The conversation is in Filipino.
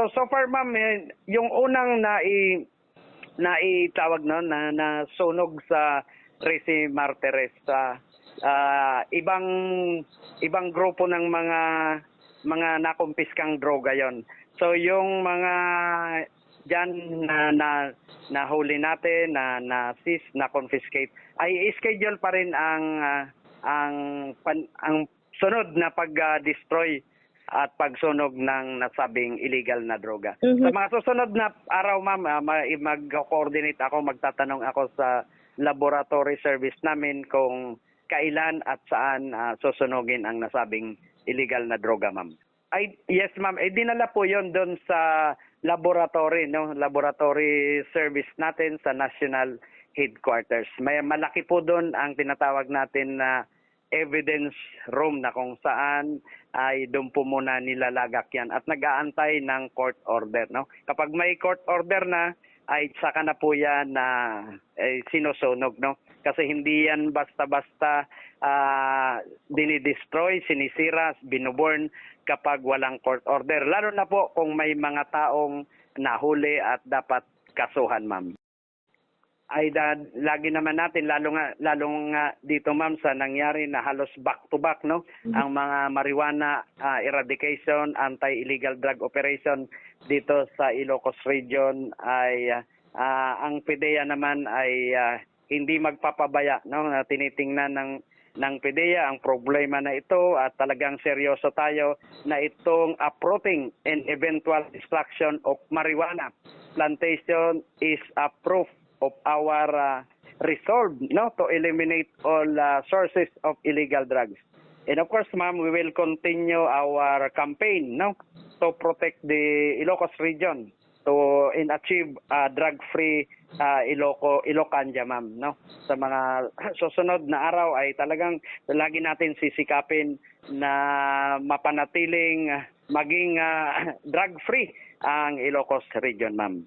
So so far ma'am, eh, yung unang nai naitawag no na, na sunog sa Resi Martires sa ah, ibang ibang grupo ng mga mga nakumpiskang droga yon. So yung mga diyan na na nahuli natin na na seize na confiscate ay schedule pa rin ang ah, ang pan, ang sunod na pag-destroy at pagsunog ng nasabing illegal na droga. Mhm. Sa mga susunod na araw, ma'am, ah, ma- mag-coordinate ako, magtatanong ako sa laboratory service namin kung kailan at saan ah, susunugin ang nasabing illegal na droga, ma'am. Ay, yes, ma'am. Eh, dinala po yon doon sa laboratory, no? Laboratory service natin sa National Headquarters. May malaki po doon ang tinatawag natin na evidence room na kung saan ay doon po muna nilalagak yan at nag-aantay ng court order. No? Kapag may court order na, ay saka na po yan na eh, sinusunog. No? Kasi hindi yan basta-basta ah, dinidestroy, sinisira, binuburn kapag walang court order. Lalo na po kung may mga taong nahuli at dapat kasuhan, ma'am ay da, lagi naman natin lalo nga lalo nga dito ma'am sa nangyari na halos back to back no? Ang mga marijuana ah, eradication anti-illegal drug operation dito sa Ilocos region ay ah, ang PDEA naman ay ah, hindi magpapabaya no? Na tinitingnan ng ng PDEA ang problema na ito at talagang seryoso tayo na itong uprooting and eventual destruction of marijuana. Plantation is a proof of our uh, resolve no to eliminate all uh, sources of illegal drugs. And of course, ma'am, we will continue our campaign no to protect the Ilocos region to and achieve uh, drug-free uh, Iloco Ilocanja, ma'am, no? Sa mga susunod na araw ay talagang lagi natin sisikapin na mapanatiling maging uh, drug-free ang Ilocos region, ma'am.